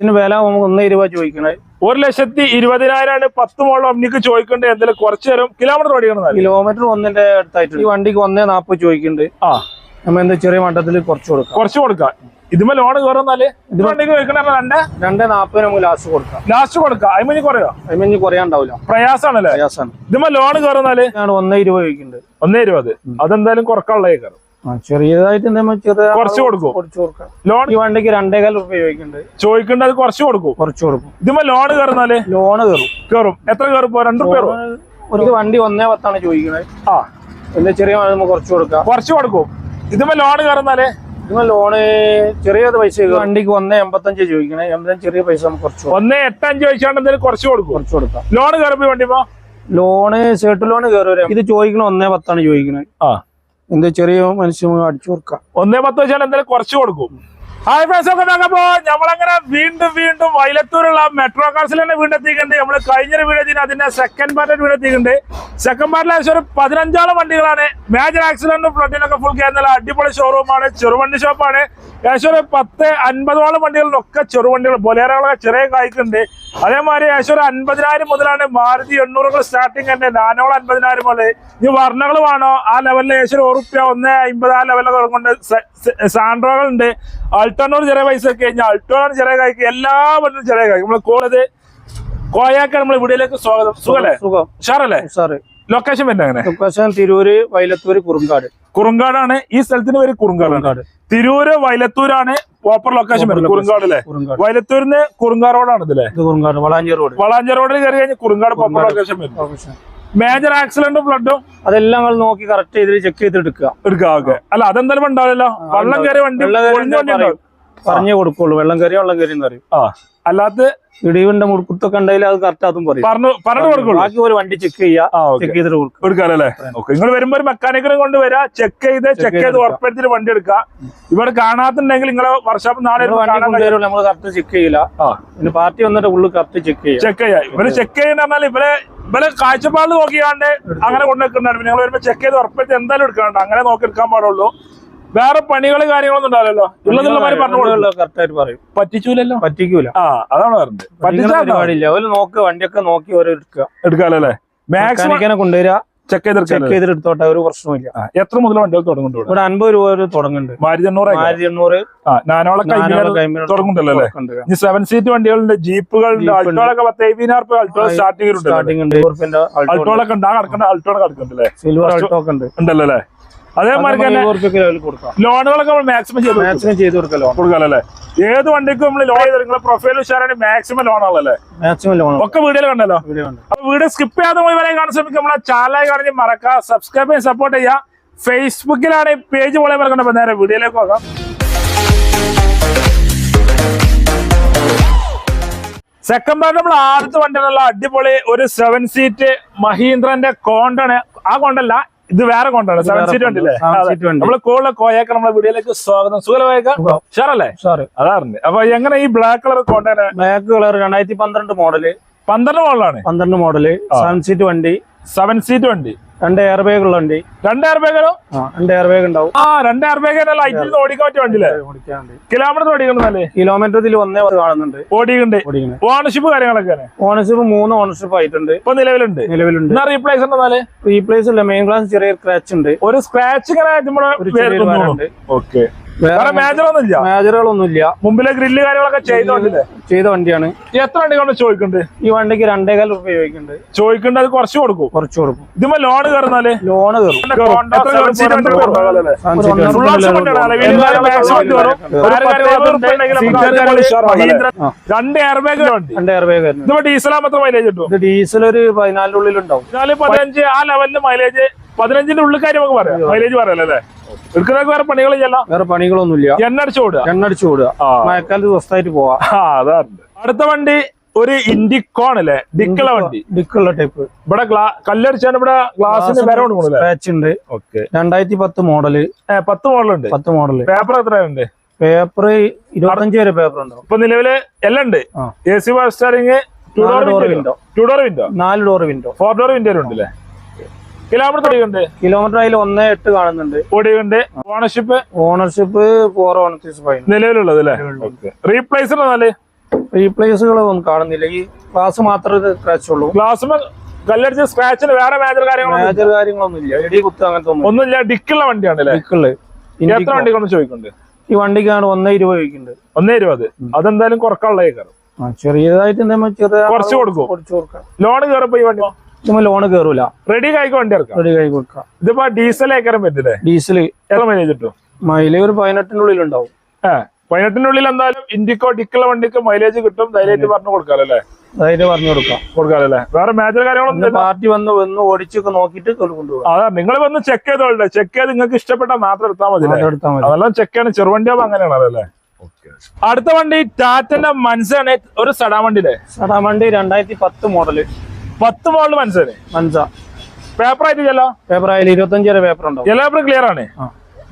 ഇതിന് വില നമുക്ക് ഒന്നേ ഇരുപത് ചോദിക്കണേ. ഒരു ലക്ഷത്തി ഇരുപതിനായിരമാണ് പത്ത് മോളം അമ്മിക്ക് ചോദിക്കേണ്ടത് എന്തെങ്കിലും കുറച്ച് നേരം കിലോമീറ്റർ ഓടിക്കണം കിലോമീറ്റർ ഒന്നിന്റെ അടുത്തായിട്ട് ഈ വണ്ടിക്ക് ഒന്നേ നാപ്പത് ചോദിക്കുന്നുണ്ട് ആ. നമ്മ എന്താ ചെറിയ മട്ടത്തിൽ കുറച്ച് കൊടുക്കാം. കുറച്ച് കൊടുക്കാം. ഇതുമേ ലോൺ കയറുന്നാൽ ഇത് വണ്ടിക്ക് ചോദിക്കണ രണ്ടേ? രണ്ടേ നാപ്പത് നമുക്ക് ലാസ്റ്റ് കൊടുക്കാം. ലാസ്റ്റ് കൊടുക്കാം. അതിമഞ്ഞ് കുറയോ? അതിന് കുറയാണ്ടാവില്ല. പ്രയാസാണല്ലേ? പ്രയാസാണ്. ഇതുമേ ലോൺ കയറുന്നാൽ ഞാൻ ഒന്നേ ഇരുപത് ചോദിക്കുന്നുണ്ട് ഒന്നേ ഇരുപത്. അതെന്തായാലും കുറക്കാനുള്ള കയറും ചെറിയതായിട്ട് കുറച്ച് കൊടുക്കും. കുറച്ച് കൊടുക്കാം. ലോൺ ഈ വണ്ടിക്ക് രണ്ടേകാൽ റുപ്യ ചോദിക്കുന്നുണ്ട്. ചോദിക്കേണ്ടത് കുറച്ച് കൊടുക്കും. കുറച്ച് കൊടുക്കും. ഇതിപ്പോ ലോൺ കയറുന്നാൽ? ലോണ് കയറും. കയറും. എത്ര കയറും രണ്ട് റുപ്യ ഒരു വണ്ടി ഒന്നേ പത്താണ് ചോദിക്കുന്നത് ആ. എന്താ ചെറിയ കുറച്ച് കൊടുക്കാം. കുറച്ച് കൊടുക്കും. ഇതിപ്പോ ലോൺ കയറുന്നാൽ? ഇതിന് ലോണ് ചെറിയ പൈസ വണ്ടിക്ക് ഒന്നേ എൺപത്തഞ്ച് ചോദിക്കണേ. എൺപത്തഞ്ച് ചെറിയ പൈസ കുറച്ച് ഒന്ന് എട്ടഞ്ച് ചോദിച്ചാണ്ട് എന്തെങ്കിലും കുറച്ച് കൊടുക്കും. കുറച്ച് കൊടുക്കാം. ലോൺ കയറുമ്പോ വണ്ടിപ്പോ ലോണ് സേട്ട് ലോണ് കയറും. ഇത് ചോദിക്കണ ഒന്നേ പത്താണ് ചോദിക്കണേ. ആ. എന്താ ചെറിയ മനുഷ്യ അടിച്ചു കൊടുക്കാം. ഒന്നേ പത്ത് വെച്ചാൽ എന്തായാലും കുറച്ച് കൊടുക്കും. ഹായ് ഫ്രണ്ട്സ് ഒക്കെ നോക്കുമ്പോ നമ്മളങ്ങനെ വീണ്ടും വീണ്ടും വൈലത്തൂരുള്ള മെട്രോ കാർസിൽ തന്നെ വീണ്ടും എത്തിക്കുന്നുണ്ട് നമ്മൾ കഴിഞ്ഞൊരു വീഡിയോ അതിന്റെ സെക്കൻഡ് പാർട്ടി വീഡിയോ എത്തിക്കുന്നുണ്ട് സെക്കൻഡ് പാർട്ടിൽ ഏകദേശം ഒരു പതിനഞ്ചോളം വണ്ടികളാണ്. മേജർ ആക്സിഡന്റും ഫ്ലഡിനൊക്കെ ഫുൾ കേരള അടിപൊളി ഷോറൂമാണ് ചെറുവണ്ടി ഷോപ്പാണ് ഏകദേശം ഒരു പത്ത് അൻപതോളം വണ്ടികളിലൊക്കെ ചെറുവണ്ടികൾ ബൊലേറകളൊക്കെ ചെറിയ കായ്ക്കുണ്ട് അതേമാതിരി ഏകദേശം അൻപതിനായിരം മുതലാണ് മാരുതി എണ്ണൂറുകൾ സ്റ്റാർട്ടിങ് തന്നെ. നാനോളം അൻപതിനായിരം മുതൽ. ഇനി വർണകൾ വേണോ? ആ ലെവലിൽ ഏകദേശം ഉറുപ്പ്യ ഒന്ന് അമ്പത് ആ ലെവലൊക്കെ സാൻഡ്രോകൾ ഉണ്ട് അൾട്ടോണോട് ചെറിയ പൈസ ഒക്കെ കഴിഞ്ഞാൽ അൾട്ടോണാണ് ചെറിയ കായ്ക്ക് എല്ലാ വണ്ടിയും ചെറിയ കായ്ക്ക് നമ്മൾ കോളത് കോയാക്കാൻ നമ്മൾ ഇവിടെയിലേക്ക് സ്വാഗതം. സുഖല്ലേ? സുഖം. ഷാറല്ലേ സാറ് ലൊക്കേഷൻ വരുന്നത് അങ്ങനെ ലൊക്കേഷൻ തിരൂര് വൈലത്തൂര് കുറുങ്കാട്. കുറുങ്കാടാണ്. ഈ സ്ഥലത്തിന് പേര് കുറുങ്കാടാണ്. കുറുങ്കാട്. തിരൂര് വൈലത്തൂരാണ് പ്രോപ്പർ ലൊക്കേഷൻ വരുന്നത്. കുറുങ്കാട് അല്ലേ? കുറുങ്കാട്. വൈലത്തൂരിന്ന് കുറുങ്കാ റോഡാണ് ഇതല്ലേ കുറുങ്കാട് വളാഞ്ചി റോഡ് വളാഞ്ചി റോഡിൽ കയറി കഴിഞ്ഞാൽ കുറുങ്കാട് പ്രോപ്പർ ലൊക്കേഷൻ വരും. മേജർ ആക്സിഡന്റും ഫ്ലഡും അതെല്ലാം നമ്മൾ നോക്കി കറക്റ്റ് ചെയ്ത് ചെക്ക് ചെയ്ത് എടുക്കുക. എടുക്കുക ഓക്കെ. അല്ല അതെന്തായാലും ഉണ്ടാവില്ലല്ലോ? വെള്ളം കയറി വണ്ടി പറഞ്ഞു കൊടുക്കുള്ളൂ. വെള്ളം കയറി വെള്ളം കയറി എന്ന് പറയും. ആ. അല്ലാത്ത ഇടിവിന്റെ മുടുക്കുത്തൊക്കെ ഉണ്ടെങ്കിൽ അത് കറക്റ്റ് അതും പറയും. പറഞ്ഞു കൊടുക്കുള്ളൂ. ബാക്കി ഒരു വണ്ടി ചെക്ക് ചെയ്യുക ചെക്ക് ചെയ്തിട്ട് നിങ്ങൾ വരുമ്പോ ഒരു മെക്കാനിക്കിനെ കൊണ്ട് വരാ ചെക്ക് ചെയ്ത് ചെക്ക് ചെയ്ത് ഉറപ്പെടുത്തിട്ട് വണ്ടി എടുക്കുക ഇവിടെ കാണാത്തുണ്ടെങ്കിൽ നിങ്ങളെ വർഷം നാളെ വണ്ടി നമ്മൾ കറക്റ്റ് ചെക്ക് ചെയ്യില്ല. പിന്നെ പാർട്ടി വന്നിട്ട് ഉള്ളു കറക്റ്റ് ചെക്ക് ചെയ്യാം. ചെക്ക് ചെയ്യാം. ഇവർ ചെക്ക് ചെയ്യുന്ന പറഞ്ഞാൽ ഇവരെ ഇവരെ കാഴ്ചപ്പാട് നോക്കിയാണ്ട് അങ്ങനെ കൊണ്ടുവെക്കുന്നുണ്ട് നിങ്ങൾ വരുമ്പോ ചെക്ക് ചെയ്ത് ഉറപ്പെടുത്തി എന്തായാലും എടുക്കാണ്ട്. അങ്ങനെ നോക്കി എടുക്കാൻ പാടുള്ളൂ. വേറെ പണികൾ കാര്യങ്ങളൊന്നും ഉണ്ടാവില്ലല്ലോ. ഉള്ളതുള്ള മാതിരി പറഞ്ഞു കൊടുക്കും. കറക്റ്റ് ആയിട്ട് പറയും. പറ്റിച്ചൂലല്ലോ? പറ്റിക്കൂല. ആ അതാണ് പറഞ്ഞത്. പറ്റിച്ചാ പരിപാടിയില്ല ഒരു നോക്ക് വണ്ടിയൊക്കെ നോക്കി ഓരോ എടുക്കുക. എടുക്കാല്ലേ മാക്സിമം കൊണ്ടുവരിക. ചെക്ക് എടുത്തോട്ടെ ഒരു പ്രശ്നമില്ല എത്ര മുതൽ വണ്ടികൾ തുടങ്ങുന്നുണ്ട് ഇവിടെ? അൻപത് രൂപ വരെ തുടങ്ങുന്നുണ്ട്. മാരുതി എണ്ണൂറ് എണ്ണൂറ്. നാനോളം തുടങ്ങുന്നുണ്ടല്ലോ. ഇനി സെവൻ സീറ്റ് വണ്ടികളുണ്ട് ജീപ്പുകളുണ്ട്. അൾട്ടോളൊക്കെ പത്ത് എഴുപതിനായിരം രൂപ അൾട്ടോ സ്റ്റാർട്ടിംഗ് സ്റ്റാർട്ടിംഗ് ഉണ്ട്. അൾട്ടോളൊക്കെ ഉണ്ട്. ആ കിടക്കുന്ന അൾട്ടോ കിടക്കുന്നുണ്ട് സിൽവർ അൾട്ടോ ഒക്കെ ഉണ്ട്. ഉണ്ടല്ലോ അതേമാതിരി തന്നെ കൊടുക്കാം. ലോണുകളൊക്കെ നമ്മൾ മാക്സിമം ചെയ്ത് കൊടുക്കും. മാക്സിമം ചെയ്ത് കൊടുക്കലോ കൊടുക്കാമല്ലേ ഏത് വണ്ടിക്കും നമ്മൾ ലോൺ ചെയ്ത് നിങ്ങളെ പ്രൊഫൈൽ ഉഷാറാണ് മാക്സിമം ലോണുകളല്ലേ മാക്സിമം ലോൺ ഒക്കെ വീഡിയോയിൽ കണ്ടല്ലോ? അപ്പൊ വീഡിയോ സ്കിപ്പ് ചെയ്യാതെ പോയി വരെ കാണാൻ ശ്രമിക്കും നമ്മളെ ചാനലായി കാണിച്ച് മറക്കുക സബ്സ്ക്രൈബ് ചെയ്യാൻ സപ്പോർട്ട് ചെയ്യുക. ഫേസ്ബുക്കിലാണ് ഈ പേജ് പോലെ മറക്കണ്ട. നേരെ വീഡിയോയിലേക്ക് പോകാം. സെക്കൻഡ് പാർട്ട് നമ്മൾ ആദ്യത്തെ വണ്ടിയുള്ള അടിപൊളി ഒരു സെവൻ സീറ്റ് മഹീന്ദ്രന്റെ കോണ്ടാണ് ആ കോണ്ടല്ല ഇത് വേറെ കൊണ്ടാണ് സെവൻ സീറ്റ് ഉണ്ടല്ലേ. നമ്മൾ കൂടുതൽ കോയേക്ക നമ്മളെ വീഡിയോയിലേക്ക് സ്വാഗതം. സുഖലമായേക്ക സുഖം. ഷാറല്ലേ സാറ് അതാറുണ്ട് അപ്പൊ എങ്ങനെ ഈ ബ്ലാക്ക് കളർ കോണ്ടാണ് ബ്ലാക്ക് കളർ രണ്ടായിരത്തി പന്ത്രണ്ട് മോഡൽ പന്ത്രണ്ട് മോഡലാണ് പന്ത്രണ്ട് മോഡൽ സെവൻ സീറ്റ് വണ്ടി. സെവൻ സീറ്റ് വണ്ടി. രണ്ട് എയർ ബാഗ് ഉള്ള വണ്ടി. രണ്ട് എയർ ബാഗോ ആ രണ്ട് എയർ ബാഗ് ഉണ്ടാവും. ആ രണ്ട് എയർ ബാഗ് ലൈറ്റിൽ ഓടിക്കാൻ പറ്റിയ വണ്ടിയില്ലേ കിലോമീറ്റർ കിലോമീറ്റർ ഇതിൽ ഒന്നേ കാണുന്നുണ്ട്. ഓടിക്കണ്ട്. ഓണർഷിപ്പ് കാര്യങ്ങളൊക്കെ ഓണർഷിപ്പ് മൂന്ന് ഓണർഷിപ്പ് ആയിട്ടുണ്ട്. ഇപ്പൊ നിലവിലുണ്ട്. നിലവിലുണ്ട്. റീപ്ലേസ് ഉണ്ടെന്നാൽ റീപ്ലേസ് ഇല്ല. മെയിൻ ക്ലാസ് ചെറിയ സ്ക്രാച്ച് ഉണ്ട്. ഒരു സ്ക്രാച്ച് ഇങ്ങനെ ഓക്കെ വേറെ മേജറൊന്നുമില്ല മേജറുകളൊന്നുമില്ല മുമ്പിലെ ഗ്രില്ല് കാര്യങ്ങളൊക്കെ ചെയ്ത വണ്ടിയല്ലേ ചെയ്ത വണ്ടിയാണ്. എത്ര വണ്ടി കൊണ്ട് ചോദിക്കുന്നുണ്ട് ഈ വണ്ടിക്ക് രണ്ടേകാൽ രൂപ ചോദിക്കുന്നുണ്ട് ചോദിക്കുന്നുണ്ട് അത് കുറച്ച് കൊടുക്കും? കുറച്ച് കൊടുക്കും. ഇതുമ്പോ ലോൺ കയറുന്നാൽ? ലോൺ. രണ്ട് എയർ ബാഗ് ഉണ്ട്. രണ്ട് എയർ ബാഗ് വരുന്നുണ്ട്. ഇതിപ്പോ ഡീസലാകുമ്പോൾ മൈലേജ് കിട്ടും ഇത് ഡീസൽ ഒരു പതിനാലിനുള്ളിൽ ഉണ്ടാവും പതിനഞ്ച് ആ ലെവലിൽ മൈലേജ് പതിനഞ്ചിന്റെ ഉള്ളിൽ കാര്യം നമുക്ക് പറയാം. മൈലേജ് പറയാലോ അല്ലേ? എടുക്കുന്നതൊക്കെ വേറെ പണികളില്ല വേറെ പണികളൊന്നുമില്ല. എണ്ണ അടിച്ചു ഓടുക. എണ്ണടിച്ചു ഓടുക. മഴക്കാലത്ത് ദിവസമായിട്ട് പോവാം. അടുത്ത വണ്ടി ഒരു ഇൻഡിക്കോൺ അല്ലേ? ഡിക്കുള്ള വണ്ടി. ഡിക്കുള്ള ടൈപ്പ് ഇവിടെ കല്ലടിച്ചാണ് ഇവിടെ ഗ്ലാസിന് വില ഉണ്ട്. ഓക്കെ രണ്ടായിരത്തി പത്ത് മോഡൽ. പത്ത് മോഡൽ ഉണ്ട്. പത്ത് മോഡൽ പേപ്പർ എത്രയുണ്ട് പേപ്പർ ഇരുപത്തഞ്ച് വരെ പേപ്പർ ഉണ്ട് ഇപ്പൊ നിലവിൽ എല്ലാം ഉണ്ട്. A C power two door window window two door window നാല് door window four door window ഉണ്ട് അല്ലേ കിലോമീറ്റർ ഉണ്ട് കിലോമീറ്റർ അതിൽ ഒന്ന് എട്ട് കാണുന്നുണ്ട്. ഓടിയുണ്ട് ownership ownership four ownership fine നിലവിലുള്ളത് അല്ലേ? റീപ്ലേസ് എന്നാൽ? റീപ്ലേസുകളൊന്നും കാണുന്നില്ല. ഈ ക്ലാസ് മാത്രമേ സ്ക്രാച്ച് ഉള്ളൂ. ഗ്ലാസ് കല്ലടിച്ച് സ്ക്രാച്ചിന് വേറെ മേജർ കാര്യങ്ങളൊന്നും മേജർ കാര്യങ്ങളൊന്നും ഇല്ല. ഇടി കുത്ത് അങ്ങനത്തെ ഒന്നും ഒന്നുമില്ല ഡിക്കുള്ള വണ്ടിയാണല്ലേ ഡിക്കുള്ള എത്ര വണ്ടികളൊന്നും ചോദിക്കുന്നുണ്ട് ഈ വണ്ടിക്കാണ് ഒന്നേ ഇരുപത് ചോദിക്കുന്നുണ്ട് ഒന്നേ ഇരുപത്. അതെന്തായാലും കുറക്കാനുള്ള ചെറിയതായിട്ട് കുറച്ച് കൊടുക്കാം? ലോൺ കയറപ്പോ ഈ വണ്ടി ഇതുമ്മ ലോൺ കയറൂല റെഡി കായ്ക്ക് വണ്ടി ഇറക്കാം. റെഡി കൈ കൊടുക്കാം. ഇതിപ്പോ ഡീസൽ ഏക്കറും പറ്റില്ലേ ഡീസൽ എത്ര മൈലേജ് കിട്ടും? മൈലേജ് ഒരു പതിനെട്ടിന്റെ ഉള്ളിൽ ഉണ്ടാവും ഏഹ് പതിനെട്ടിന്റെ ഉള്ളിൽ എന്തായാലും ഇൻഡിക്കോ ഡിക്കുള്ള വണ്ടിക്ക് മൈലേജ് കിട്ടും. ധൈര്യമായിട്ട് പറഞ്ഞു കൊടുക്കാമല്ലേ ധൈര്യം പറഞ്ഞു കൊടുക്കാം. കൊടുക്കാമല്ലേ വേറെ മേജർ കാര്യങ്ങളൊന്നും പാർട്ടി വന്ന് വന്ന് ഓടിച്ചൊക്കെ നോക്കിട്ട് കൊണ്ടുപോകും. അതാ നിങ്ങൾ വന്ന് ചെക്ക് ചെയ്തോളൂ ചെക്ക് ചെയ്ത് നിങ്ങൾക്ക് ഇഷ്ടപ്പെട്ട മാത്രം എടുത്താൽ മതി അതെല്ലാം ചെക്ക് ചെയ്യണം. ചെറുവണ്ടിയാവും അങ്ങനെയാണല്ലേ അല്ലേ? അടുത്ത വണ്ടി ടാറ്റന്റെ മനസ്സാണ് ഒരു സഡാ വണ്ടിയിലെ സടാ വണ്ടി രണ്ടായിരത്തി പത്ത് മോഡൽ പത്ത് മോളിൽ മനസ്സാണ് മനസ്സാ പേപ്പർ ആയിട്ട് ചെല്ലോ പേപ്പർ ആയാലും ഇരുപത്തഞ്ച് വരെ പേപ്പർ ഉണ്ടോ എല്ലാ പേപ്പറും ക്ലിയർ ആണ്?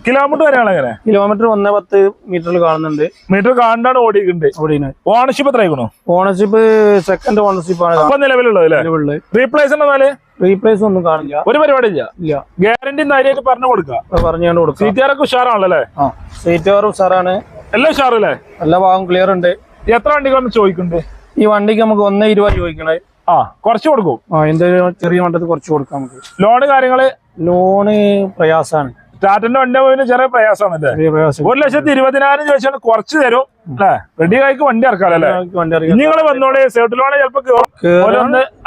കിലോമീറ്റർ വരെയാണ് എങ്ങനെ കിലോമീറ്റർ ഒന്നേ പത്ത് മീറ്ററിൽ കാണുന്നുണ്ട്. മീറ്റർ കാണാണ്ട് ഓടിയിട്ടുണ്ട്. അവിടെ ഓണർഷിപ്പ് എത്ര ആയിക്കണോ? ഓണർഷിപ്പ് സെക്കൻഡ് ഓണർഷിപ്പ് ആണ്. അപ്പൊ നിലവിലുള്ളത് നിലവിലുള്ളത്. റീപ്ലേസ് എന്നാൽ? റീപ്ലേസ് ഒന്നും കാണില്ല. ഒരു പരിപാടി ഇല്ല. ഇല്ല. ഗ്യാരണ്ടി ധൈര്യമായിട്ട് പറഞ്ഞു കൊടുക്കുക. പറഞ്ഞുകൊണ്ട് കൊടുക്കാം സീറ്റുകാരൊക്കെ ഉഷാറാണല്ലോ അല്ലേ? ആ സീറ്റ് കവർ സാറാണ് എല്ലാം ഉഷാറല്ലേ? എല്ലാ ഭാഗം ക്ലിയർ ഉണ്ട്. എത്ര വണ്ടികളൊന്നും ചോദിക്കുന്നുണ്ട്? ഈ വണ്ടിക്ക് നമുക്ക് ഒന്നേ ഇരുപത് ചോദിക്കണേ ആ കുറച്ച് കൊടുക്കും. ആ എന്തെങ്കിലും ചെറിയ വണ്ടത്ത് കുറച്ച് കൊടുക്കാം നമുക്ക്. ലോണ് കാര്യങ്ങൾ? ലോണ് പ്രയാസാണ്. ടാറ്റന്റെ വണ്ടി പോയതിന് ചെറിയ പ്രയാസമാണ് ചെറിയ പ്രയാസം. ഒരു ലക്ഷത്തി ഇരുപതിനായിരം ചോദിച്ചാൽ കുറച്ച് തരും അല്ലേ? റെഡി ആയി വണ്ടി ഇറക്കാം അല്ലേ നിങ്ങൾ വന്നോളെ ലോണ് ചിലപ്പോ.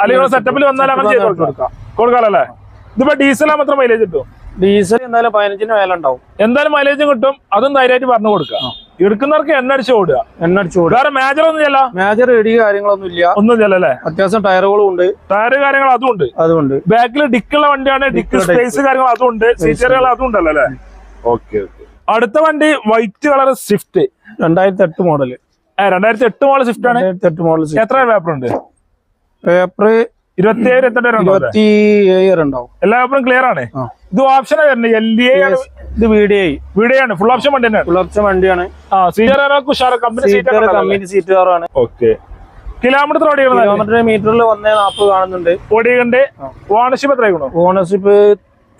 അല്ലെങ്കിൽ സെറ്റപ്പിൽ വന്നാൽ അങ്ങനെ ചെയ്ത് കൊടുക്കാം. അല്ലേ ഇതിപ്പോ ഡീസലാ മാത്രം മൈലേജ് കിട്ടും ഡീസൽ എന്തായാലും പതിനഞ്ചിന് മേലെ ഉണ്ടാവും. എന്തായാലും മൈലേജും കിട്ടും. അതും ധൈര്യമായിട്ട് പറഞ്ഞു കൊടുക്കാം എടുക്കുന്നവർക്ക് എണ്ണ അടിച്ചു ഓടുക. എണ്ണ അടിച്ചു കൊടുക്കും വേറെ മേജർ ഒന്നും ചെല്ല മേജർ ഇടി കാര്യങ്ങളൊന്നും ഇല്ല. ഒന്നും ചെയ്യല്ലേ അത്യാവശ്യം ടയറുകളും ഉണ്ട് ടയറ് കാര്യങ്ങൾ അതും ഉണ്ട്. അതുകൊണ്ട് ബാക്കിൽ ഡിക്കുള്ള വണ്ടിയാണ് ഡിക്ക് സ്പേസ് കാര്യങ്ങൾ അതും ഉണ്ട്. സീറ്ററുകൾ അതും ഉണ്ടല്ലോ അല്ലേ? ഓക്കെ അടുത്ത വണ്ടി വൈറ്റ് കളർ സ്വിഫ്റ്റ് രണ്ടായിരത്തി എട്ട് മോഡൽ രണ്ടായിരത്തി എട്ട് മോഡൽ സ്വിഫ്റ്റ് ആണ് എട്ട് മോഡൽ എത്ര പേപ്പർ ഉണ്ട്? പേപ്പർ ഇരുപത്തി ഏഴ് ഇരുപത്തെട്ട് വരെ ഉണ്ടോ ഇരുപത്തി ഏഴ് ഉണ്ടാവും. എല്ലാ പേപ്പറും ക്ലിയർ ആണ്. ഇത് ഓപ്ഷൻ എൽ ഡി ഇത് വീഡിയോ വീഡിയോ ഫുൾ ഓപ്ഷൻ വണ്ടി തന്നെയാണ്. പുലർച്ചെ വണ്ടിയാണ്. ആ സീറ്റർ ഉഷാർ കമ്പനി സീറ്റർ കമ്പനി സീറ്റ് കാറാണ് ഓക്കെ കിലോമീറ്റർ ഓടിക്കണം കിലോമീറ്റർ മീറ്ററിൽ ഒന്നേ നാൽപ്പത് കാണുന്നുണ്ട്. ഓടിയുണ്ട് ഓണർഷിപ്പ് എത്രയാണ് ഓണർഷിപ്പ്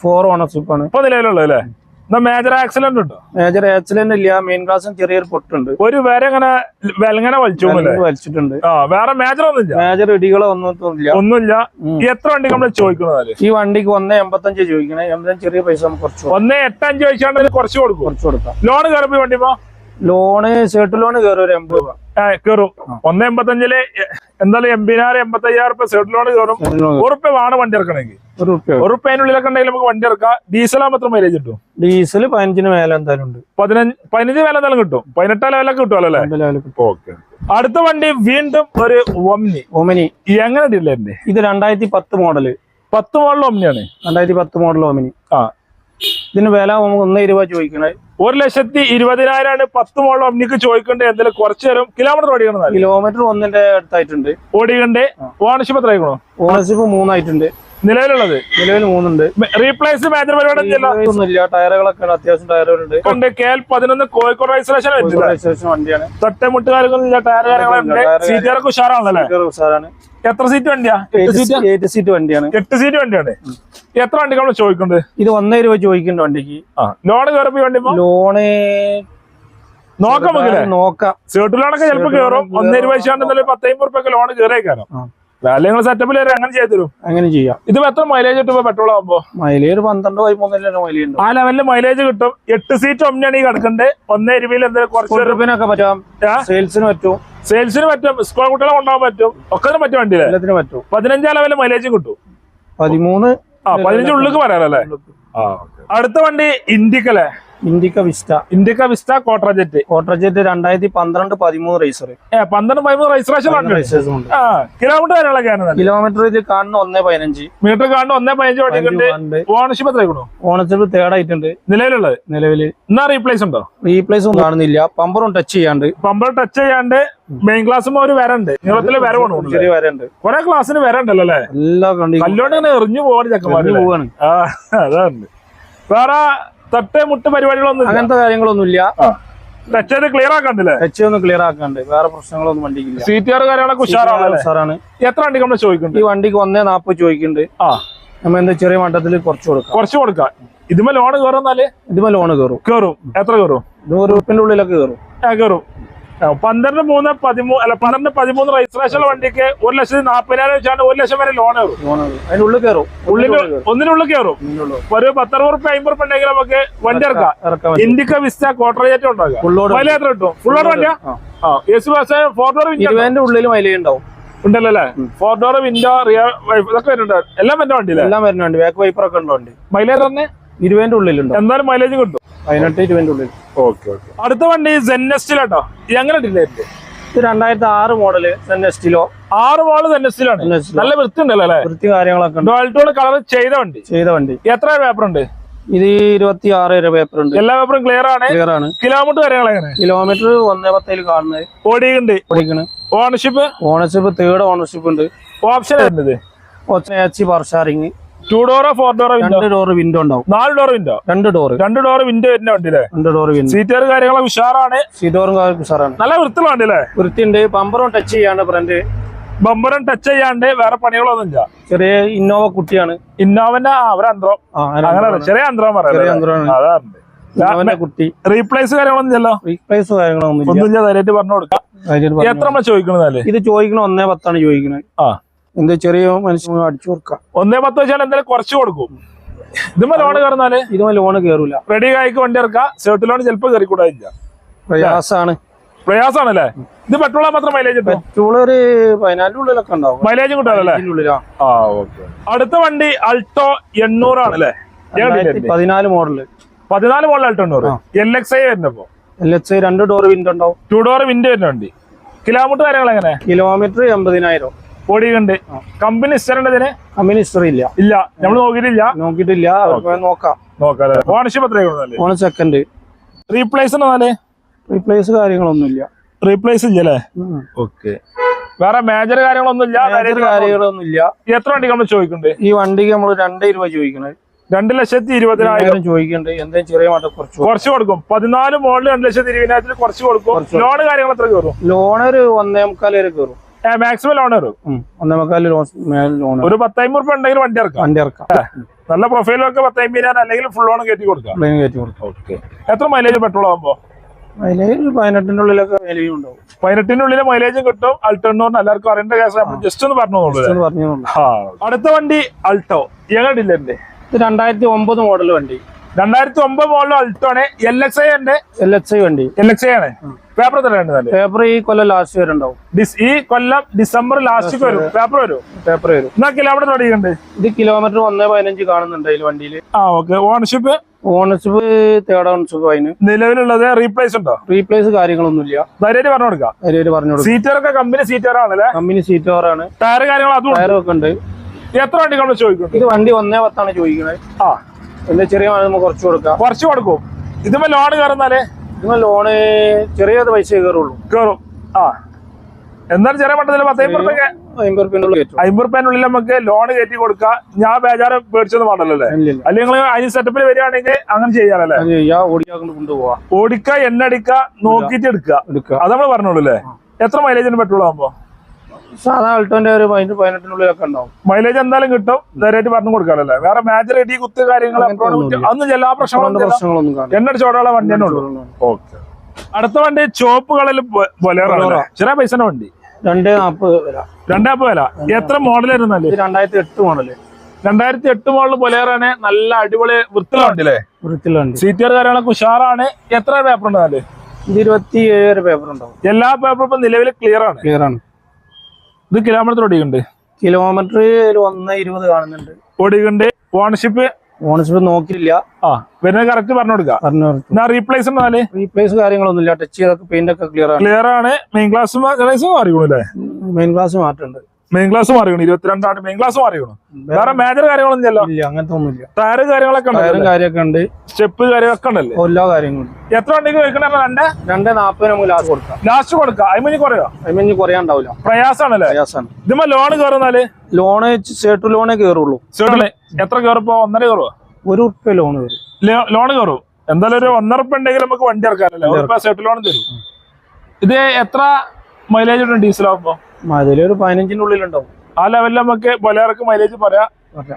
ഫോർ ഓണർഷിപ്പ് ആണ്. ഇപ്പൊ നിലവിലുള്ളത് അല്ലേ? മേജർ ആക്സിഡന്റ് ഉണ്ടോ? മേജർ ആക്സിഡന്റ് ഇല്ല. മെയിൻ ക്ലാസ്സും ചെറിയൊരു പൊട്ടുണ്ട്. ഒരു വരെ അങ്ങനെ വെലങ്ങനെ വലിച്ചു വലിച്ചിട്ടുണ്ട്. ആ വേറെ മേജർ ഒന്നുമില്ല? മേജർ ഇടികളോ ഒന്നും ഇല്ല ഒന്നുമില്ല. ഉം. എത്ര വണ്ടി നമ്മൾ ചോദിക്കുന്നത് ഈ വണ്ടിക്ക് ഒന്നേ എൺപത്തഞ്ച് ചോദിക്കണേ. എൺപത്തഞ്ച് ചെറിയ പൈസ നമുക്ക് കുറച്ച്. ഒന്നേ എട്ടഞ്ച് ചോദിച്ചാണ്ട് കുറച്ച് കൊടുക്കും. കുറച്ച് കൊടുക്കാം. ലോൺ കയറിപ്പോ വണ്ടിപ്പോ ലോണ് ഷർട്ട് ലോണ് കയറും ഒരു എൺപത് രൂപ. കയറും ഒന്ന് എൺപത്തഞ്ചിൽ എന്തായാലും എൺപതിനായിരം എൺപത്തി അയ്യായിരം റുപ്യ സെഡ് ലോണ് കയറും ഉറുപ്പ്യ വേണം വണ്ടി ഇറക്കണമെങ്കിൽ ഉറുപ്പ്യതിനുള്ളിലൊക്കെ ഉണ്ടെങ്കിൽ നമുക്ക് വണ്ടി ഇറക്കാം ഡീസൽ മാത്രം മൈലേജ് കിട്ടും? ഡീസൽ പതിനഞ്ചിന് മേലെ എന്തായാലും ഉണ്ട്. പതിനഞ്ച് പതിനഞ്ച് മേലെ എന്തായാലും കിട്ടും. പതിനെട്ടാം ലെവലൊക്കെ കിട്ടുമല്ലോ അല്ലേ? ഓക്കെ അടുത്ത വണ്ടി വീണ്ടും ഒരു ഒമ്നി. ഒമിനി. എങ്ങനെ ഡീലറിന്റെ ഇത് രണ്ടായിരത്തി പത്ത് മോഡൽ പത്ത് മോഡൽ ഒമ്നിയാണ്. രണ്ടായിരത്തി പത്ത് മോഡൽ ഒമിനി. ആ ഇതിന് വില നമുക്ക് ഒന്നേ രൂപ ചോദിക്കണേ. ഒരു ലക്ഷത്തി ഇരുപതിനായിരമാണ് പത്ത് മോളം ഒമ്നിക്ക് ചോദിക്കേണ്ടത് എന്തെങ്കിലും കുറച്ച് തരും കിലോമീറ്റർ ഓടിക്കണം കിലോമീറ്റർ ഒന്നിന്റെ അടുത്തായിട്ടുണ്ട്. ഓടിക്കണ്ടേ? ഓണർഷിപ്പ് എത്ര ആയിക്കണോ ഓണർഷിപ്പ് മൂന്നായിട്ടുണ്ട്. നിലവിലുള്ളത്? നിലവിൽ മൂന്നുണ്ട്. റീപ്ലേസ് മേജർ പരിപാടി ഒന്നുമില്ല ഒന്നുമില്ല ടയറുകളൊക്കെ അത്യാവശ്യം ടയറുകളുണ്ട്. കെ എൽ പതിനൊന്ന് കോഴിക്കോട് രജിസ്ട്രേഷൻ വണ്ടിയാണ്. തൊട്ടമുട്ട് കാര്യങ്ങളൊന്നുമില്ല ടയർ കാര്യങ്ങളുണ്ട് സീറ്റുകാർക്ക് ഉഷാറാണല്ലേ? ഉഷാറാണ്. എത്ര സീറ്റ് വണ്ടിയാ? എട്ട് സീറ്റ് സീറ്റ് വണ്ടിയാണ്. എട്ട് സീറ്റ് വണ്ടിയാണ്. എത്ര വണ്ടികളാണ് ചോദിക്കുന്നത് ഇത് ഒന്നേ രൂപ ചോദിക്കുന്നുണ്ട് വണ്ടിക്ക്. ലോൺ കയറിപ്പോ വണ്ടി ലോണ് നോക്കാം നോക്കാം. ലോണൊക്കെ ചിലപ്പോ കയറും ഒന്നേ രൂപ പത്തമ്പത് റുപ്യൊക്കെ ലോൺ കയറിയേക്കാരോ ആ. അല്ലെങ്കിൽ സെറ്റപ്പിൽ വരെ അങ്ങനെ ചെയ്തു തരും? അങ്ങനെ ചെയ്യാം. ഇത് എത്ര മൈലേജ് കിട്ടുമ്പോ പെട്രോൾ ആകുമ്പോ മൈലേജ് പന്ത്രണ്ട് പതിമൂന്നിലാണ് മൈലേജ് ഉണ്ട്. ആ ലെവലിൽ മൈലേജ് കിട്ടും. എട്ട് സീറ്റ് ഒമ്നാണ് ഈ കിടക്കണ്ടേ. ഒന്നേ രൂപയിൽ എന്തെങ്കിലും കുറച്ച് തരും റുപ്യനൊക്കെ പറ്റാം. സെയിൽസിന് പറ്റും. സെയിൽസിന് പറ്റും. സ്കൂൾ കുട്ടികളെ കൊണ്ടുപോകാൻ പറ്റും. ഒക്കെ പറ്റും വണ്ടിയിലെ. പറ്റും. പതിനഞ്ചാം ലെവലിൽ മൈലേജും കിട്ടും. പതിമൂന്ന് ആ പതിനഞ്ച് പറയാറല്ലേ അടുത്ത വണ്ടി ഇൻഡിക്കല്ലേ Indica Vista. Indica Vista Quadrajet Quadrajet രണ്ടായിരത്തി പന്ത്രണ്ട് പതിമൂന്ന് റേസർ പന്ത്രണ്ട് പതിമൂന്ന് രജിസ്ട്രേഷൻ ഉണ്ട് കിലോമീറ്റർ വരെയുള്ള കിലോമീറ്റർ ഇത് കാണുന്ന ഒന്നേ പതിനഞ്ച്. മീറ്റർ കാണുന്ന ഒന്നേ പതിനഞ്ച് ഓണർഷിപ്പ് എത്ര ഓണർഷിപ്പ് തേർഡ് ആയിട്ടുണ്ട്. നിലവിലുള്ളത്? നിലവിൽ എന്നാ റീപ്ലേസ് ഉണ്ടോ? റീപ്ലേസ് ഒന്നും കാണുന്നില്ല. പമ്പറും ടച്ച് ചെയ്യാണ്ട്. പമ്പർ ടച്ച് ചെയ്യാണ്ട് മെയിൻ ക്ലാസ്സും ഒരു വരണ്ട് നീളത്തിൽ വരവാണോ വേണം ചെറിയ വരണ്ട് കുറെ ക്ലാസ്സിന് വരണ്ടല്ലോ അല്ലേ? എല്ലാ കല്ലോണ്ട് ഇങ്ങനെ എറിഞ്ഞു പോവാണ് ചക്കന്മാര് പോവാണ്. അതാണ്. വേറെ തട്ട് മുട്ട് പരിപാടികളൊന്നും. അങ്ങനത്തെ കാര്യങ്ങളൊന്നുമില്ല ടച്ച് ക്ലിയർ ആക്കണ്ടല്ലേ? ടച്ച് ഒന്ന് ക്ലിയർ ആക്കാണ്ട്. വേറെ പ്രശ്നങ്ങളൊന്നും വണ്ടിക്കില്ല. സീറ്റുകാർ കാര്യങ്ങളൊക്കെ ഉഷാറാണ്. സാറാണ് എത്ര വണ്ടി നമ്മൾ ചോദിക്കുന്നുണ്ട്? ഈ വണ്ടിക്ക് ഒന്നേ നാപ്പത് ചോദിക്കുന്നുണ്ട്. ആ. നമ്മ എന്താ ചെറിയ മട്ടത്തിൽ കുറച്ച് കൊടുക്കാം. കുറച്ച് കൊടുക്കാം. ഇതുമേ ലോൺ കയറുന്നാൽ ഇതുമേ ലോണ് കയറും കയറും എത്ര കയറും ഇത് ഒരു ഉറുപ്പിന്റെ ഉള്ളിലൊക്കെ കയറും കയറും പന്ത്രണ്ട് മൂന്ന് പതിമൂന്ന് അല്ല പന്ത്രണ്ട് പതിമൂന്ന് രജിസ്ട്രേഷൻ വണ്ടിക്ക് ഒരു ലക്ഷത്തി നാപ്പതിനായിരം വെച്ചാണ് ഒരു ലക്ഷം വരെ ലോൺ കയറും ഉള്ളിൽ കയറും. ഉള്ളിൽ ഒന്നിനുള്ളിൽ കയറും. ഒരു പത്തറുപത് റുപ്യ അമ്പത് റുപ്യ ഉണ്ടെങ്കിൽ നമുക്ക് വണ്ടി ഇറക്കാം. ഇൻഡിക്ക വിസ്റ്റ കോട്ടറേറ്റ് ഉണ്ടാക്കാം. Load മൈലേജ് എത്ര കിട്ടും. ഫുൾ ഓൺ വണ്ടിയാ? ആ. എസ് ബസ് ഫോർ ഡോർ വിൻഡോ ഇരുപതിന്റെ ഉള്ളിൽ മൈലേജ് ഉണ്ടാവും. ഉണ്ടല്ലോ അല്ലേ? ഫോർ ഡോർ വിൻഡോ റിയർ ഇതൊക്കെ വരുന്നുണ്ട്. എല്ലാം വരുന്ന വണ്ടി എല്ലാം വരുന്ന വണ്ടി. ബാക്ക് വൈപ്പർ ഒക്കെ ഉണ്ടോ വണ്ടി. മൈലേജ് തന്നെ ഇരുപതിന്റെ ഉള്ളിലുണ്ട്? എന്തായാലും മൈലേജ് കിട്ടും. പതിനെട്ട് ഇരുപതിന്റെ ഉള്ളിൽ. ഓക്കെ ഓക്കെ അടുത്ത വണ്ടി സെന്നസ്റ്റിലാട്ടോ എങ്ങനെ ഡിലേറ്റ് ഇത്? രണ്ടായിരത്തി ആറ് മോഡൽ സെന്നസ്റ്റിലോ ആറ് മോഡൽ സെന്നസ്റ്റിലാണ് നെസ്റ്റിലോ നല്ല വൃത്തി ഉണ്ടല്ലോ അല്ലേ? വൃത്തി കാര്യങ്ങളൊക്കെ ഉണ്ട്. കളർ ചെയ്ത വണ്ടി. ചെയ്ത വണ്ടി. എത്ര പേപ്പർ ഉണ്ട്? ഇത് ഇരുപത്തി ആറ് വരെ പേപ്പർ ഉണ്ട്. എല്ലാ പേപ്പറും ക്ലിയർ ആണ്. ക്ലിയർ ആണ്. കിലോമീറ്റർ കാര്യങ്ങളെങ്ങനെ കിലോമീറ്റർ ഒന്നേ പത്തേൽ കാണുന്നത്. ഓടിയുണ്ട് ഓടിക്കണ് ഓണർഷിപ്പ് ഓണർഷിപ്പ് തേർഡ് ഓണർഷിപ്പ് ഉണ്ട്. ഓപ്ഷൻ വരുന്നത്? പവർ പർഷാറിങ് ടു ഡോറോ ഫോർ ഡോറോ വിൻഡോ രണ്ട് ഡോർ വിൻഡോ ഉണ്ടാവും. നാല് ഡോർ വിൻഡോ രണ്ട് ഡോർ രണ്ട് ഡോർ വിൻഡോ വരുന്ന വണ്ടി അല്ലേ രണ്ട് ഡോർ വിൻഡോ സീറ്റർ കാര്യങ്ങളൊക്കെ ഉഷാറാണ്. സീറ്റോറും ഉഷാറാണ്. നല്ല വൃത്തി വണ്ടി അല്ലേ വൃത്തിയുണ്ട് പമ്പറും ടച്ച് ചെയ്യാണ്ട് ഫ്രണ്ട് ബമ്പറും ടച്ച് ചെയ്യാണ്ട് വേറെ പണികളൊന്നും ഇല്ല. ചെറിയ ഇന്നോവ കുട്ടിയാണ്. ഇന്നോവന്റെ അവരന്ത്രം അങ്ങനെ ചെറിയ അന്ത്രം പറയാം അതാണ്. കുട്ടി. റീപ്ലേസ് കാര്യങ്ങളൊന്നും ഇല്ലല്ലോ? റീപ്ലേസ് കാര്യങ്ങളൊന്നും ഒന്നും ഞാൻ ധൈര്യമായിട്ട് പറഞ്ഞു കൊടുക്കാം. എത്ര ചോദിക്കണതല്ലേ ഇത് ചോദിക്കണ ഒന്നേ പത്താണ് ചോദിക്കണത്. ആ. എന്ത് ചെറിയ മനുഷ്യൻ അടിച്ചു കൊടുക്കാം. ഒന്നേ പത്ത് വെച്ചാൽ എന്തായാലും കുറച്ച് കൊടുക്കും. ഇതുമ്പോ ലോൺ കയറുന്നാൽ? ഇതുമ്പോ ലോൺ കയറൂല. റെഡി ആയിക്ക് വണ്ടി ഇറക്കാം സെർട്ട് ലോൺ ചിലപ്പോൾ കയറിക്കൂടായില്ല. പ്രയാസാണ്. പ്രയാസാണല്ലേ? ഇത് പെട്രോൾ മാത്രം മൈലേജ് പെട്രോൾ ഒരു പതിനാലിനുള്ളിലൊക്കെ ഉണ്ടാവും. മൈലേജ് കിട്ടാനല്ലേ ആ ഓക്കെ അടുത്ത വണ്ടി അൾട്ടോ എണ്ണൂറാണ് അല്ലേ? രണ്ടായിരത്തി പതിനാല് മോഡൽ. പതിനാല് മോഡൽ അൾട്ടോ എണ്ണൂറ്? എൽ എക്സ് ഐ വരുന്നപ്പോ? എൽ എക്സ് ഐ രണ്ട് ഡോർ വിൻഡോ ഉണ്ടാവും. ടു ഡോർ വിൻഡോ വരുന്ന വണ്ടി. കിലോമീറ്റർ കാര്യങ്ങൾ എങ്ങനെ കിലോമീറ്റർ എൺപതിനായിരം. ഓടിയുണ്ട് കമ്പനി ഹിസ്റ്ററിന്റെ ഇതിന് കമ്പനി ഹിസ്റ്ററി ഇല്ല. ഇല്ല നമ്മൾ നോക്കിയിട്ടില്ല. നോക്കിയിട്ടില്ല. നോക്കാം. നോക്കാം ഓണർഷിപ്പ് എത്രയാണ് ഓൺ സെക്കൻഡ് റീപ്ലേസ് എന്നാലേ റീപ്ലേസ് കാര്യങ്ങളൊന്നുമില്ല. റീപ്ലേസ് ഇല്ലല്ലേ. ഓക്കെ. വേറെ മേജർ കാര്യങ്ങളൊന്നും ഇല്ല Major കാര്യങ്ങളൊന്നുമില്ല. എത്ര വണ്ടി നമ്മൾ ചോദിക്കുന്നുണ്ട്? ഈ വണ്ടിക്ക് നമ്മൾ രണ്ട് രൂപ ചോദിക്കണേ. രണ്ട് ലക്ഷത്തി ഇരുപതിനായിരം. ആയിരം ചോദിക്കണ്ട്. എന്തെങ്കിലും ചെറിയ മാറ്റം കുറച്ച് കുറച്ച് കൊടുക്കും. പതിനാല് മോളിൽ രണ്ട് ലക്ഷത്തി ഇരുപതിനായിരത്തിൽ കുറച്ച് കൊടുക്കും. ലോൺ കാര്യങ്ങൾ എത്ര കയറും? ലോൺ ഒരു ഒന്നേ മുക്കാൽ വരെ കയറും. മാക്സിമം ലോൺ വരും ലോൺ ഒരു പത്തായിരം റുപ്യ ഉണ്ടെങ്കിൽ വണ്ടി ഇറക്കാം. വണ്ടി ഇറക്കാം. നല്ല പ്രൊഫൈലൊക്കെ പേര് അല്ലെങ്കിൽ ഫുൾ ലോൺ കയറ്റി കൊടുക്കാം. കയറ്റി കൊടുക്കാം. ഓക്കെ എത്ര മൈലേജ് പെട്രോൾ ആകുമ്പോ മൈലേജ് പതിനെട്ടിന്റെ ഉള്ളിലൊക്കെ മൈലേജ് ഉണ്ടാവും. പതിനെട്ടിന്റെ ഉള്ളിൽ മൈലേജും കിട്ടും. അൾട്ടോണ്ണൂറിന് എല്ലാവർക്കും അറിയേണ്ട കേസ് ജസ്റ്റ് ഒന്ന് പറഞ്ഞു പറഞ്ഞു അടുത്ത വണ്ടി അൾട്ടോ ഞങ്ങളുടെ ഇത് രണ്ടായിരത്തി ഒമ്പത് മോഡൽ വണ്ടി. രണ്ടായിരത്തി ഒമ്പത് മോഡൽ അൾട്ടോ ആണ് എൽ എക്സ് ഐ ഉണ്ട് എൽ എക്സ് ഐ വണ്ടി എൽ എക്സ് ഐ ആണ് പേപ്പർ തരണ്ടല്ലേ പേപ്പർ ഈ കൊല്ലം ലാസ്റ്റ് വരെ ഉണ്ടാവും ഈ കൊല്ലം ഡിസംബർ ലാസ്റ്റ് വരും. പേപ്പർ വരും? പേപ്പർ വരും. എന്നാ കിലോമീറ്റർ തുടങ്ങിയിട്ടുണ്ട് ഇത് കിലോമീറ്റർ ഒന്നേ പതിനഞ്ച് കാണുന്നുണ്ട് അതിൽ വണ്ടിയിൽ ആ okay ownership ownership third ownership അതിന്. നിലവിലുള്ളത് റീപ്ലേസ് ഉണ്ടോ? റീപ്ലേസ് കാര്യങ്ങളൊന്നുമില്ല. ധൈര്യമായിട്ട് പറഞ്ഞു കൊടുക്കാം. ധൈര്യം പറഞ്ഞു കൊടുക്കും. സീറ്ററൊക്കെ കമ്പനി സീറ്ററാണല്ലേ കമ്പനി സീറ്ററാണ് ടയർ കാര്യങ്ങൾ അതും ഉണ്ട്. ടയറും ഒക്കെ ഉണ്ട്. എത്ര വണ്ടി നമ്മൾ ചോദിക്കും ഇത് വണ്ടി ഒന്നേ പത്താണ് ചോദിക്കുന്നത്. ആ. എന്താ ചെറിയ മഴ നമുക്ക് കുറച്ച് കൊടുക്കാം. കുറച്ച് കൊടുക്കും. ഇതിപ്പോ ലോൺ കയറുന്നാലേ? ഇതിന് ലോണ് ചെറിയ പൈസ കയറുള്ളൂ. കയറും. ആ. എന്നാലും ചെറിയ മട്ടത്തിൽ പത്തമ്പത് റുപ്യ അമ്പത് റുപ്യ അമ്പത് റുപ്യനുള്ളിൽ നമുക്ക് ലോൺ കയറ്റി കൊടുക്കാം. ഞാൻ ബേജാറ് പേടിച്ചൊന്നും വേണ്ടല്ലോ അല്ലെങ്കിൽ നിങ്ങൾ അതിന് സെറ്റപ്പിൽ വരികയാണെങ്കിൽ അങ്ങനെ ചെയ്യാനല്ലേ ഓടിക്കാ കൊണ്ടുപോവാ. ഓടിക്ക എണ്ണ അടിക്ക നോക്കിയിട്ട് എടുക്കുക എടുക്കുക അത് നമ്മൾ പറഞ്ഞോളൂ അല്ലേ? എത്ര മൈലേജിന് പെട്രോൾ ആകുമ്പോ സാധാ അൾട്ടോന്റെ ഒരു പതിനെട്ട് പതിനെട്ടിനുള്ളിലൊക്കെ ഉണ്ടാവും. മൈലേജ് എന്തായാലും കിട്ടും. ധൈര്യമായിട്ട് പറഞ്ഞു കൊടുക്കാനല്ലേ വേറെ മേജർ ഇടി കുത്ത് കാര്യങ്ങൾ അതൊന്നും എല്ലാ പ്രശ്നങ്ങളും പ്രശ്നങ്ങളൊന്നും വണ്ടി തന്നെ ഉള്ളൂ. ഓക്കെ അടുത്ത വണ്ടി ചുവപ്പ് കളറിൽ ബൊലേറാണ് ചെറിയ പൈസ വണ്ടി. രണ്ട് നാൽപ്പത് വരാം രണ്ടാപ്പ് വില. എത്ര മോഡൽ ഇത് രണ്ടായിരത്തി എട്ട് മോഡൽ രണ്ടായിരത്തി എട്ട് മോഡൽ പൊലേറാണ് നല്ല അടിപൊളി വൃത്തിയുള്ള വൃത്തിലുണ്ട് സീറ്റർ കാര്യങ്ങളൊക്കെ ഉഷാറാണ്. എത്ര പേപ്പർ ഉണ്ടാവും നാല് ഇത് ഇരുപത്തി ഏഴ് പേപ്പർ ഉണ്ടാവും. എല്ലാ പേപ്പറും ഇപ്പൊ നിലവിൽ ക്ലിയർ ആണ്. ക്ലിയർ ആണ്. ഇത് കിലോമീറ്റർ ഓടിക്കുന്നുണ്ട്. കിലോമീറ്റർ ഒരു ഒന്ന് ഇരുപത് കാണുന്നുണ്ട്. ഓടിക്കുന്നുണ്ട്. ഓണർഷിപ്പ് ഓണർഷിപ്പ് നോക്കിയില്ല ആ വരുന്നത് കറക്റ്റ് പറഞ്ഞു കൊടുക്കാം പറഞ്ഞു എന്നാ റീപ്ലേസ് കാര്യങ്ങളൊന്നും റീപ്ലേസ് കാര്യങ്ങളൊന്നുമില്ല. ടച്ച് ചെയ്തൊക്കെ പെയിന്റ് ഒക്കെ ക്ലിയർ ആണ്. ക്ലിയർ ആണ്. മെയിൻ ക്ലാസ് മെയിൻ ക്ലാസ് മാറ്റുണ്ട് മെയിൻ ക്ലാസ് മാറിക്കണു ഇരുപത്തിരണ്ടാണ് മെയിൻ ക്ലാസ് മാറിയോ വേറെ മേജർ കാര്യങ്ങളൊന്നും ഇല്ല അങ്ങനത്തെ ഒന്നുമില്ല. ടയർ കാര്യങ്ങളൊക്കെ ടയറും കാര്യമൊക്കെ ഉണ്ട്. സ്റ്റെപ്പ് കാര്യമൊക്കെ ഉണ്ടല്ലേ? എല്ലാ കാര്യങ്ങളും എത്ര വണ്ടിക്ക് വെക്കണ രണ്ട്? രണ്ട് നാൽപ്പത് നമുക്ക് ലാസ്റ്റ് കൊടുക്കാം. ലാസ്റ്റ് കൊടുക്കാം. അതിമഞ്ഞ് കുറയോ? അതിന് കുറയാണ്ടാവില്ല. പ്രയാസാണല്ലേ? പ്രയാസാണ്. ഇതുമ്പോ ലോൺ കയറുന്നാൽ ലോണ് സേട്ടു ലോണേ കയറുള്ളൂ ചേട്ടല്ലേ എത്ര കയറിപ്പോ ഒന്നര കയറുവോ ഒരു ഉറുപ്പ്യ ലോൺ കയറും ലോൺ കയറും എന്തായാലും ഒരു ഒന്നര ഉറുപ്പ ഉണ്ടെങ്കിൽ നമുക്ക് വണ്ടി ഇറക്കാനല്ലേ ഒരു സെറ്റ് ലോൺ തരും. ഇത് എത്ര മൈലേജ് ഉണ്ട് ഡീസൽ മൈലേജ് അതിലൊരു പതിനഞ്ചിന്റെ ഉള്ളിലുണ്ടാവും. ആ ലെവലിൽ നമുക്ക് പലർക്ക് മൈലേജ് പറയാം.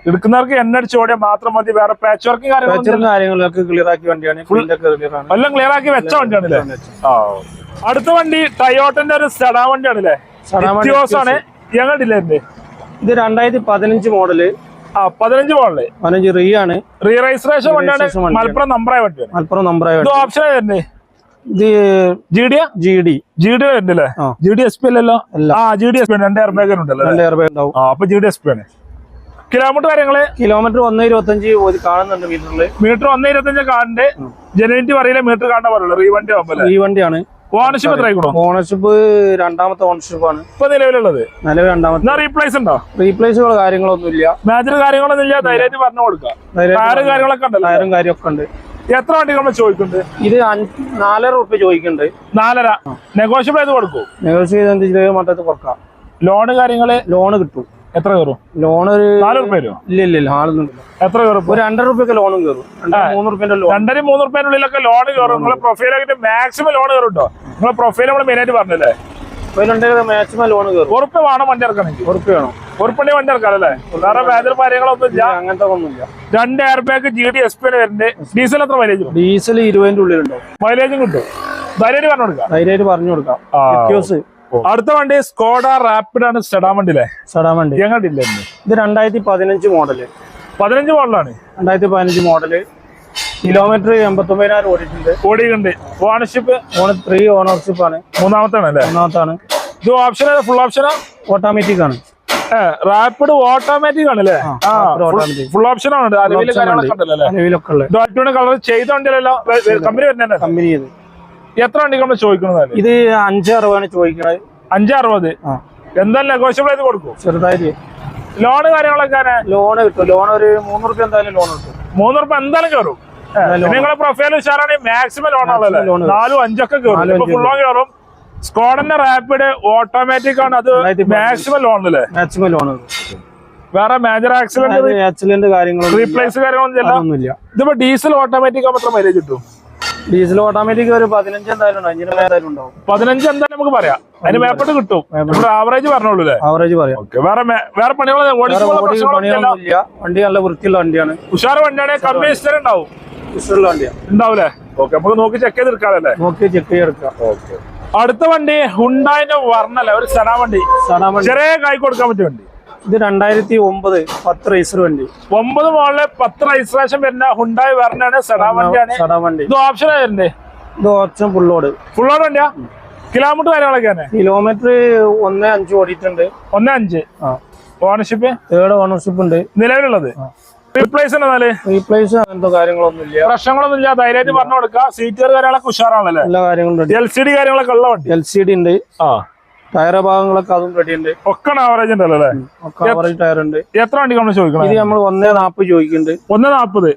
എടുക്കുന്നവർക്ക് എണ്ണ അടിച്ച് ഓടിയാൽ മാത്രം മതി വേറെ പാച്ച് വർക്കും കാര്യങ്ങളൊക്കെ ക്ലിയർ ആക്കി വണ്ടിയാണ് എല്ലാം ക്ലിയർ ആക്കി വെച്ച വണ്ടിയാണ് അടുത്ത വണ്ടി ടയോട്ടന്റെ ഒരു സെഡാ വണ്ടിയാണ് അല്ലേ ഞങ്ങളുടെ ഇത് രണ്ടായിരത്തി പതിനഞ്ച് മോഡൽ ആ പതിനഞ്ച് മോഡൽ പതിനഞ്ച് റീ ആണ്. റീ രജിസ്ട്രേഷൻ വണ്ടിയാണ്. മലപ്പുറം നമ്പറായ വണ്ടിയാണ്. മലപ്പുറം നമ്പറായ ഓപ്ഷൻ ഇത് G D G D G D ഉണ്ടല്ലേ ജി ഡി എസ് പി അല്ലല്ലോ? ആ ജി ഡി എസ് പി രണ്ട് എയർ ബാഗ് ഉണ്ടല്ലോ രണ്ട് എയർ ബാഗ് ഉണ്ടാവും അപ്പൊ ജി ഡി എസ് പി ആണ്. കിലോമീറ്റർ കാര്യങ്ങൾ? കിലോമീറ്റർ ഒന്ന് ഇരുപത്തഞ്ച് കാണുന്നുണ്ട് മീറ്ററിൽ മീറ്റർ ഒന്ന് ഇരുപത്തഞ്ച് കാണണ്ട് ജനറേറ്റീവ് അറിയില്ല മീറ്റർ കാണാൻ പറയുള്ളൂ റീവണ്ടി ആകുമ്പോൾ ഈ വണ്ടിയാണ് ഓണർഷിപ്പ് എത്ര ആയിക്കണോ? ഓണർഷിപ്പ് രണ്ടാമത്തെ ഓണർഷിപ്പ് ആണ്. ഇപ്പൊ നിലവിലുള്ളത്? നിലവിൽ രണ്ടാമത്തെ. റീപ്ലേസ് ഉണ്ടോ? റീപ്ലേസുകൾ കാര്യങ്ങളൊന്നും ഇല്ല മേജർ കാര്യങ്ങളൊന്നും ഇല്ല ധൈര്യമായിട്ട് പറഞ്ഞു കൊടുക്കാം. ടയറ് കാര്യങ്ങളൊക്കെ ഉണ്ട് ടയറും കാര്യമൊക്കെ ഉണ്ട്. എത്ര വണ്ടി നമ്മൾ ചോദിക്കുന്നുണ്ട്? ഇത് നാലര റുപ്യ ചോദിക്കുന്നുണ്ട്. നാലര. നെഗോഷ്യബിൾ ചെയ്ത് കൊടുക്കും നെഗോഷ്യബിൾ ചെയ്ത് കുറക്കാം ലോണ് കാര്യങ്ങൾ ലോണ് കിട്ടും. എത്ര കയറും? ലോൺ ഒരു നാല് റുപ്യ ഇല്ല ഇല്ല ഇല്ല ആളൊന്നും എത്ര കയറും ഒരു രണ്ടര റുപ്യൊക്കെ ലോണും കയറും. രണ്ടര മൂന്ന് റുപ്യന്റെ ലോൺ രണ്ടര മൂന്ന് റുപ്യനുള്ളിലൊക്കെ ലോൺ കയറും. നിങ്ങളെ പ്രൊഫൈലായിട്ട് മാക്സിമം ലോൺ കയറും കേട്ടോ നിങ്ങളെ പ്രൊഫൈൽ നമ്മൾ മെയിനായിട്ട് പറഞ്ഞല്ലേ? മാക്സിമം ലോൺ കയറും. ഉറുപ്പ് വേണം വണ്ടി ഇറക്കണമെങ്കിൽ. ഉറുപ്പ്യ വേണം. ഉറുപ്പണ്ടി വണ്ടി ഇറക്കാം അല്ലേ? വേറെ മേജർ കാര്യങ്ങളൊന്നും ഇല്ല. അങ്ങനത്തെ ഒന്നുമില്ല. രണ്ട് air bag G D S P വരുന്നുണ്ട് ഡീസൽ എത്ര മൈലേജ് ഡീസൽ ഇരുപതിന്റെ ഉള്ളിലുണ്ടാവും. മൈലേജും കിട്ടും. ധൈര്യമായിട്ട് പറഞ്ഞു കൊടുക്കാം. ധൈര്യമായിട്ട് പറഞ്ഞു കൊടുക്കാം. അടുത്ത വണ്ടി സ്കോഡ റാപ്പിഡ് ആണ് സെഡാൻ വണ്ടിയിലെ സടാൻ വണ്ടി. ഞങ്ങളില്ല ഇത് രണ്ടായിരത്തി പതിനഞ്ച് മോഡൽ പതിനഞ്ച് മോഡലാണ് രണ്ടായിരത്തി പതിനഞ്ച് മോഡൽ കിലോമീറ്റർ എൺപത്തൊമ്പതിനായിരം ഓടിയിട്ടുണ്ട്. ഓടിയിട്ടുണ്ട്. ഓണർഷിപ്പ് ഓണർ ത്രീ ഓണർഷിപ്പ് ആണ്. മൂന്നാമത്താണ്. അല്ലേ മൂന്നാമത്താണ് ഇത് ഓപ്ഷൻ ഫുൾ ഓപ്ഷനാ ഓട്ടോമാറ്റിക് ആണ്. റാപ്പിഡ് ഓട്ടോമാറ്റിക് ആണ്. അല്ലേ. ഫുൾ ഓപ്ഷൻ ആണ് കളർ ചെയ്ത വണ്ടിയല്ലോ കമ്പനി വരുന്ന കമ്പനി എത്ര വണ്ടി നമ്മൾ ചോദിക്കുന്നത് ഇത് അഞ്ച് അറുപതാണ് അഞ്ചറുപത്? അഞ്ച് അറുപത് ആ. എന്തായാലും നെഗോഷ്യബിൾ ചെയ്ത് കൊടുക്കും? ചെറുതായിട്ട്. ലോണ് കാര്യങ്ങളൊക്കെ ലോണ് കിട്ടും. ലോൺ ഒരു മൂന്ന് റുപ്യ എന്തായാലും ലോൺ കിട്ടും. മൂന്ന് റുപ്യ എന്തായാലും കയറും നിങ്ങളെ പ്രൊഫൈൽ ഉഷാറാണ്. മാക്സിമം ലോൺ ആണല്ലേ നാലും അഞ്ചൊക്കെ കേറും. ഫുൾ ലോൺ കയറും സ്കോഡന്റെ റാപ്പിഡ് ഓട്ടോമാറ്റിക് ആണ്. അത്. മാക്സിമം ലോൺ അല്ലേ? മാക്സിമം ലോൺ വേറെ മേജർ ആക്സിഡന്റ് ആക്സിഡന്റ് കാര്യങ്ങളും. റീപ്ലേസ് കാര്യങ്ങളൊന്നും ഇല്ല. ഇതിപ്പോ ഡീസൽ ഓട്ടോമാറ്റിക് മാത്രം മൈലേജ് കിട്ടും? ഡീസൽ ഓട്ടോമാറ്റിക് ഒരു പതിനഞ്ച് എന്തായാലും അഞ്ചിന് ഉണ്ടാവും. പതിനഞ്ച് എന്തായാലും നമുക്ക് പറയാം. അതിന് മേപ്പെട്ട് കിട്ടും. ആവറേജ് പറഞ്ഞോളൂ അല്ലേ? ആവറേജ് പറയാം. വേറെ വേറെ ഇല്ല വണ്ടി നല്ല വൃത്തിയുള്ള വണ്ടിയാണ്. ഉഷാർ വണ്ടിയാണെങ്കിൽ കമ്പനി ഉണ്ടാവും. ഇഷ്ടമുള്ള വണ്ടിയാണ് ഉണ്ടാവൂലേ? ഓക്കെ നമുക്ക് നോക്കി ചെക്ക് ചെയ്തെടുക്കാമല്ലേ നോക്കി ചെക്ക് ചെയ്തെടുക്കാം അടുത്ത വണ്ടി ഹുണ്ടായിന്റെ വർണല്ലേ? ഒരു സനാ വണ്ടി. സടാ വണ്ടി. ചെറിയ കായ് കൊടുക്കാൻ പറ്റിയ വണ്ടി. ഇത് രണ്ടായിരത്തി ഒമ്പത് പത്ത് റൈസർ വണ്ടി. ഒമ്പത് മോളിലെ പത്ത് രജിസ്ട്രേഷൻ വരുന്ന ഹുണ്ടായി വർണാണ് സെഡാ വണ്ടിയാണ്. സടാ വണ്ടി. ഇത് ഓപ്ഷൻ ആയിരുന്നേ? ഇത് ഓപ്ഷൻ ഫുള്ളോട് ഫുള്ളോട് വണ്ടിയാ? കിലോമീറ്റർ കാര്യങ്ങളൊക്കെയാണ് കിലോമീറ്റർ ഒന്ന് അഞ്ച് ഓടിയിട്ടുണ്ട്. ഒന്ന് അഞ്ച്. ഓണർഷിപ്പ് തേർഡ് ഓണർഷിപ്പ് ഉണ്ട്. നിലവിലുള്ളത്? റീപ്ലേസ് എന്നാൽ? റീപ്ലേസ് അങ്ങനത്തെ കാര്യങ്ങളൊന്നും ഇല്ല. പ്രശ്നങ്ങളൊന്നും ഇല്ല. ധൈര്യമായിട്ട് പറഞ്ഞു കൊടുക്കുക. സീറ്റർ കാര്യങ്ങളൊക്കെ ഉഷാറാണല്ലേ എല്ലാ കാര്യങ്ങളും എൽ സി ഡി കാര്യങ്ങളൊക്കെ ഉള്ള എൽ സി ഡി ഉണ്ട്. ആ. ടയർ ഭാഗങ്ങളൊക്കെ അതും റെഡിയുണ്ട്. ഒക്കെ ആവറേജ് ഉണ്ടല്ലോ അല്ലേ? ഒക്കെ ആവറേജ് ടയർ ഉണ്ട് എത്ര വണ്ടി നമ്മൾ ചോദിക്കണം? ഇത് നമ്മൾ ഒന്നേ നാപ്പ് ചോദിക്കുന്നുണ്ട്. ഒന്നേ നാപ്പത്.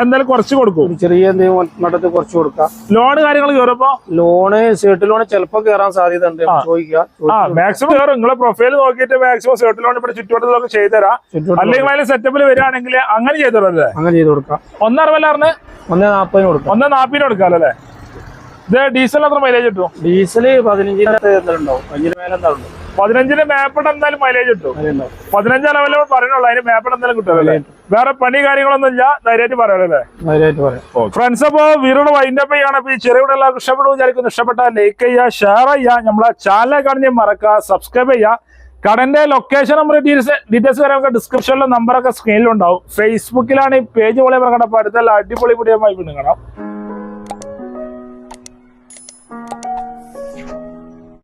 എന്തായാലും കുറച്ച് കൊടുക്കും. ചെറിയ എന്തെങ്കിലും മട്ടത്തിൽ കുറച്ച് കൊടുക്കാം. ലോൺ കാര്യങ്ങൾ കയറുമ്പോ ലോണ് സേർട്ട് ലോണ് ചിലപ്പോ കയറാൻ സാധ്യത ഉണ്ട് ചോദിക്കാം മാക്സിമം കയറും നിങ്ങളെ പ്രൊഫൈൽ നോക്കിയിട്ട് മാക്സിമം സെർട്ട് ലോൺ ഇവിടെ ചുറ്റുവട്ടത്തിലൊക്കെ ചെയ്തുതരാം. അല്ലെങ്കിൽ അതിൽ സെറ്റപ്പിൽ വരികയാണെങ്കിൽ അങ്ങനെ ചെയ്തുതരാം അല്ലേ? അങ്ങനെ ചെയ്ത് കൊടുക്കാം. ഒന്നറവല്ലാറിന് ഒന്നേ നാപ്പതിന് കൊടുക്കാം. ഒന്നേ നാപ്പിന് കൊടുക്കാം അല്ലേ? ഇത് ഡീസൽ എത്ര മൈലേജ് കിട്ടും? ഉണ്ടാവും. പതിനഞ്ചിന് മാപ്പിട്ട് എന്തായാലും മൈലേജ് കിട്ടും. പതിനഞ്ചാം ലെവലിൽ പറയുന്നുള്ളൂ അതിന് മാപ്പിട്ട് എന്തായാലും കിട്ടുമല്ലേ വേറെ പണി കാര്യങ്ങളൊന്നും ഇല്ല. ധൈര്യമായിട്ട് പറയാം അല്ലേ? ധൈര്യമായിട്ട് പറയാം. ഫ്രണ്ട്സ് അപ്പോ വീരോട് വൈൻഡപ്പ് ചെയ്യണം അപ്പൊ ഈ ചെറിയ വീട് എല്ലാവർക്കും ഇഷ്ടപ്പെടും വിചാരിക്കുന്നു. ഇഷ്ടപ്പെട്ട ലൈക്ക് ചെയ്യുക ഷെയർ ചെയ്യുക. നമ്മളെ ചാനൽ കാണുന്ന മറക്കുക. സബ്സ്ക്രൈബ് ചെയ്യുക. കടന്റെ ലൊക്കേഷൻ നമ്പർ ഡീറ്റെയിൽസ് ഡീറ്റെയിൽസ് വരെ നമുക്ക് ഡിസ്ക്രിപ്ഷനിലെ നമ്പറൊക്കെ സ്ക്രീനിലുണ്ടാവും ഫേസ്ബുക്കിലാണ് ഈ പേജ് പോലെ കണ്ടപ്പോൾ അടുത്തുള്ള അടിപൊളി ആയി വീണ്ടും കാണാം.